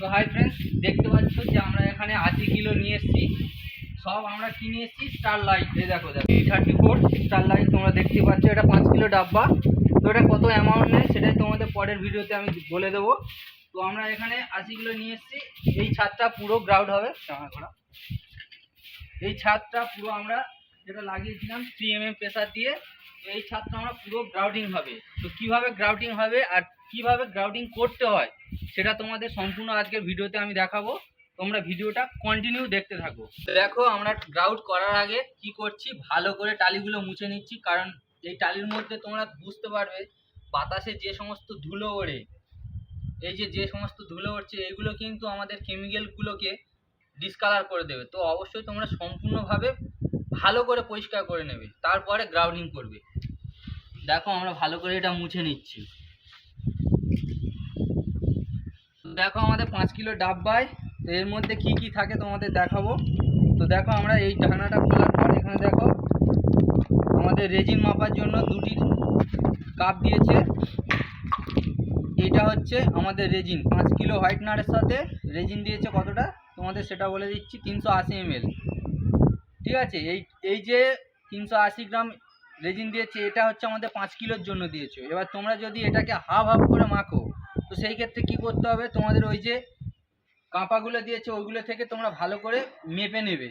তো hi friends দেখতে পাচ্ছ যে আমরা এখানে আশি কিলো নিয়ে এসেছি। সব আমরা কিনে এসেছি? স্টার লাইট এই দেখো দেখো থার্টি ফোর স্টার লাইট তোমরা দেখতে পাচ্ছ এটা পাঁচ কিলো ডাব্বা। তো এটা কত অ্যামাউন্ট নেয় সেটাই তোমাদের পরের ভিডিওতে আমি বলে দেবো। তো আমরা এখানে আশি কিলো নিয়ে এসেছি। এই ছাদটা পুরো গ্রাউড হবে। করা। এই ছাদটা পুরো আমরা যেটা লাগিয়েছিলাম থ্রি এম এম প্রেসার দিয়ে। এই ছাদটা আমরা পুরো গ্রাউডিং হবে। তো কীভাবে গ্রাউডিং হবে আর কীভাবে গ্রাউডিং করতে হয়, সেটা তোমাদের সম্পূর্ণ আজকের ভিডিওতে আমি দেখাবো। তোমরা ভিডিওটা কন্টিনিউ দেখতে থাকো। দেখো, আমরা গ্রাউড করার আগে কি করছি, ভালো করে টালিগুলো মুছে নিচ্ছি, কারণ এই টালির মধ্যে তোমরা বুঝতে পারবে, বাতাসে যে সমস্ত ধুলো ওড়ে, এই যে যে সমস্ত ধুলো উঠছে এগুলো কিন্তু আমাদের কেমিক্যালগুলোকে ডিসকালার করে দেবে। তো অবশ্যই তোমরা সম্পূর্ণভাবে ভালো করে পরিষ্কার করে নেবে, তারপরে গ্রাউন্ডিং করবে। দেখো আমরা ভালো করে এটা মুছে নিচ্ছি। দেখো আমাদের পাঁচ কিলো ডাব্বায় তো এর মধ্যে কি কি থাকে তোমাদের দেখাবো। তো দেখো আমরা এই ঢাকনাটা খোলার পর এখানে দেখো, আমাদের রেজিন মাপার জন্য দুটি কাপ দিয়েছে। এটা হচ্ছে আমাদের রেজিন, পাঁচ কিলো হোয়াইটনারের সাথে রেজিন দিয়েছে কতটা? তোমাদের সেটা বলে দিচ্ছি, তিনশো আশি এমএল ঠিক আছে, এই এই যে তিনশো আশি গ্রাম রেজিন দিয়েছে, এটা হচ্ছে আমাদের পাঁচ কিলোর জন্য দিয়েছ। এবার তোমরা যদি এটাকে হাফ হাফ করে মাখো, তো সেই ক্ষেত্রে কি করতে হবে, তোমাদের ওই যে কাঁপাগুলো দিয়েছে ওইগুলো থেকে তোমরা ভালো করে মেপে নেবে।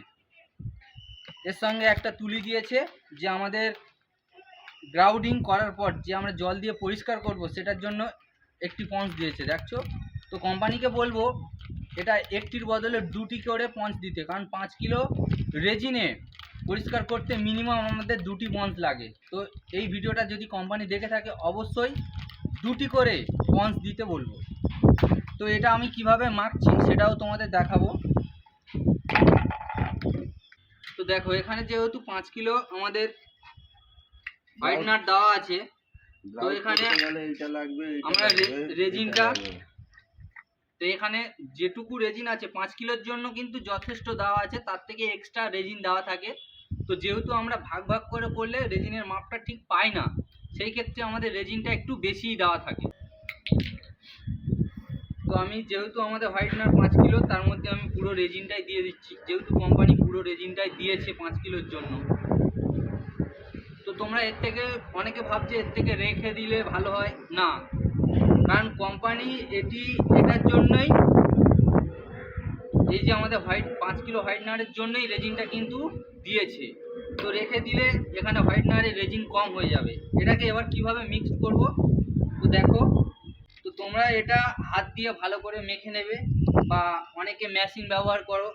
এর সঙ্গে একটা তুলি দিয়েছে, যে আমাদের গ্রাউডিং করার পর যে আমরা জল দিয়ে পরিষ্কার করব, সেটার জন্য একটি পঞ্চ দিয়েছে, দেখছ? তো কোম্পানিকে বলব এটা একটির বদলে দুটি করে পঞ্চ দিতে কারণ পাঁচ কিলো রেজিনে পরিষ্কার করতে মিনিমাম আমাদের দুটি পঞ্চ লাগে। তো এই ভিডিওটা যদি কোম্পানি দেখে থাকে অবশ্যই দুটি করে পঞ্চ দিতে বলব। তো এটা আমি কীভাবে মাখছি সেটাও তোমাদের দেখাবো। তো দেখো এখানে যেহেতু পাঁচ কিলো আমাদের হোয়াইট নাট দেওয়া আছে তো এখানে আমরা রেজিনটা তো এখানে যেটুকু রেজিন আছে, পাঁচ কিলোর জন্য কিন্তু যথেষ্ট দেওয়া আছে, তার থেকে এক্সট্রা রেজিন দেওয়া থাকে। তো যেহেতু আমরা ভাগ ভাগ করে করলে রেজিনের মাপটা ঠিক পাই না, সেই ক্ষেত্রে আমাদের রেজিনটা একটু বেশিই দেওয়া থাকে। তো আমি যেহেতু আমাদের হোয়াইট নাট পাঁচ কিলো, তার মধ্যে আমি পুরো রেজিনটাই দিয়ে দিচ্ছি। যেহেতু কোম্পানি পুরো রেজিনটাই দিয়েছে পাঁচ কিলোর জন্য। তো তোমরা এর থেকে, অনেকে ভাবছে এর থেকে রেখে দিলে ভালো হয়। না কারণ কোম্পানি এটি এটার জন্যই, এই যে আমাদের হোয়াইট পাঁচ কিলো হোয়াইট নারের জন্যই রেজিনটা কিন্তু দিয়েছে। তো রেখে দিলে এখানে হোয়াইট নারের রেজিন কম হয়ে যাবে। এটাকে এবার কীভাবে মিক্সড করব? তো দেখো, তো তোমরা এটা হাত দিয়ে ভালো করে মেখে নেবে বা অনেকে মেশিন ব্যবহার করো,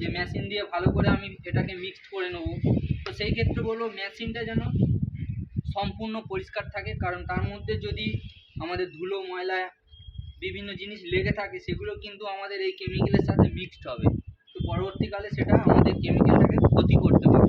যে মেশিন দিয়ে ভালো করে আমি এটাকে মিক্সড করে নেব। তো সেই ক্ষেত্রে বলব মেশিনটা যেন সম্পূর্ণ পরিষ্কার থাকে, কারণ তার মধ্যে যদি আমাদের ধুলো, ময়লা, বিভিন্ন জিনিস লেগে থাকে, সেগুলো কিন্তু আমাদের এই কেমিক্যালের সাথে মিক্সড হবে। তো পরবর্তীকালে সেটা আমাদের কেমিক্যালটাকে ক্ষতি করতে পারে।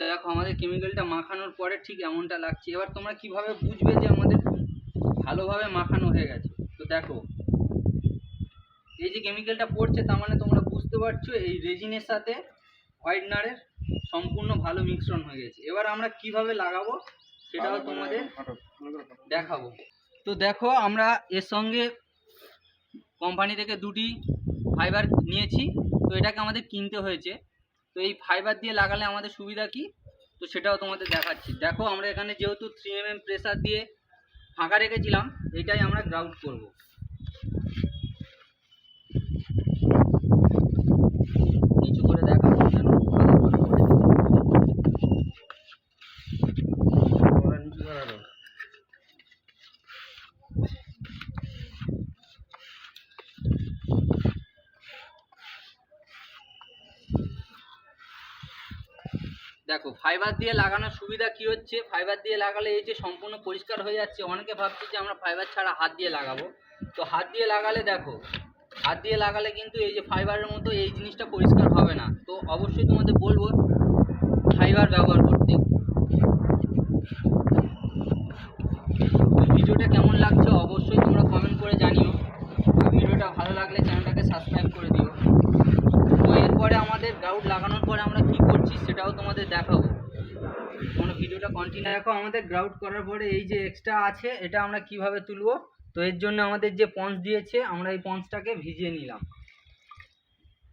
দেখো, আমাদের কেমিক্যালটা মাখানোর পরে ঠিক এমনটা লাগছে। এবার তোমরা কীভাবে বুঝবে যে আমাদের ভালোভাবে মাখানো হয়ে গেছে? তো দেখো এই যে কেমিক্যালটা পড়ছে তার মানে তোমরা বুঝতে পারছ এই রেজিনের সাথে হোয়াইটনারের সম্পূর্ণ ভালো মিশ্রণ হয়ে গেছে। এবার আমরা কীভাবে লাগাবো সেটাও তোমাদের দেখাবো। তো দেখো আমরা এর সঙ্গে কোম্পানি থেকে দুটি ফাইবার নিয়েছি তো এটাকে আমাদের কিনতে হয়েছে। তো এই ফাইবার দিয়ে লাগালে আমাদের সুবিধা কি? তো সেটাও তোমাদের দেখাচ্ছি। দেখো আমরা এখানে যেহেতু থ্রি এম এম প্রেসার দিয়ে ফাঁকা রেখেছিলাম এটাই আমরা গ্রাউন্ড করব নিচু করে দেখাবো যেন ভালো করে পড়ে। দেখো ফাইবার দিয়ে লাগানোর সুবিধা কি হচ্ছে? ফাইবার দিয়ে লাগালে এই যে সম্পূর্ণ পরিষ্কার হয়ে যাচ্ছে, অনেকে ভাবছে যে আমরা ফাইবার ছাড়া হাত দিয়ে লাগাবো। তো হাত দিয়ে লাগালে দেখো, হাত দিয়ে লাগালে কিন্তু এই যে ফাইবারের মতো এই জিনিসটা পরিষ্কার হবে না। তো অবশ্যই তোমাদের বলব ফাইবার ব্যবহার করতে। ভিডিওটা কেমন লাগছে অবশ্যই তোমরা কমেন্ট করে জানিও। ভিডিওটা ভালো লাগলে চ্যানেলটাকে সাবস্ক্রাইব করে দিও তো এরপরে গ্রাউট লাগানোর পরে আমরা কি করছি সেটাও তোমাদের দেখাবো। কোনো ভিডিওটা কন্টিনিউ দেখো, আমাদের গ্রাউট করার পরে এই যে এক্সট্রা আছে, এটা আমরা কীভাবে তুলবো? তো এর জন্য আমাদের যে পঞ্চ দিয়েছে, আমরা এই পঞ্চটাকে ভিজিয়ে নিলাম।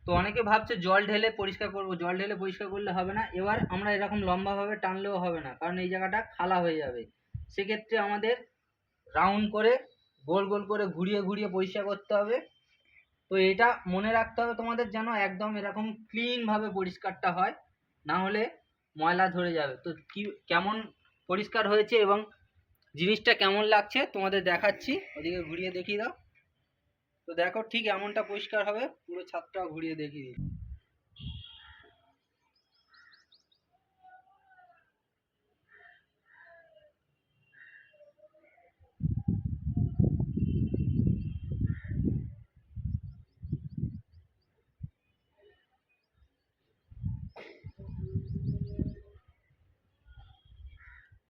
তো অনেকে ভাবছে জল ঢেলে পরিষ্কার করব। জল ঢেলে পরিষ্কার করলে হবে না। এবার আমরা এরকম লম্বাভাবে টানলেও হবে না, কারণ এই জায়গাটা খালা হয়ে যাবে। সেক্ষেত্রে আমাদের রাউন্ড করে, গোল গোল করে ঘুরিয়ে ঘুরিয়ে পরিষ্কার করতে হবে। তো এটা মনে রাখতে হবে তোমাদের যেন একদম এরকম ক্লিনভাবে পরিষ্কারটা হয়। না হলে ময়লা ধরে যাবে। তো কি, কেমন পরিষ্কার হয়েছে এবং জিনিসটা কেমন লাগছে তোমাদের দেখাচ্ছি। ওদিকে ঘুরিয়ে দেখিয়ে দাও। তো দেখো ঠিক এমনটা পরিষ্কার হবে, পুরো ছাদটা ঘুরিয়ে দেখিয়ে দিই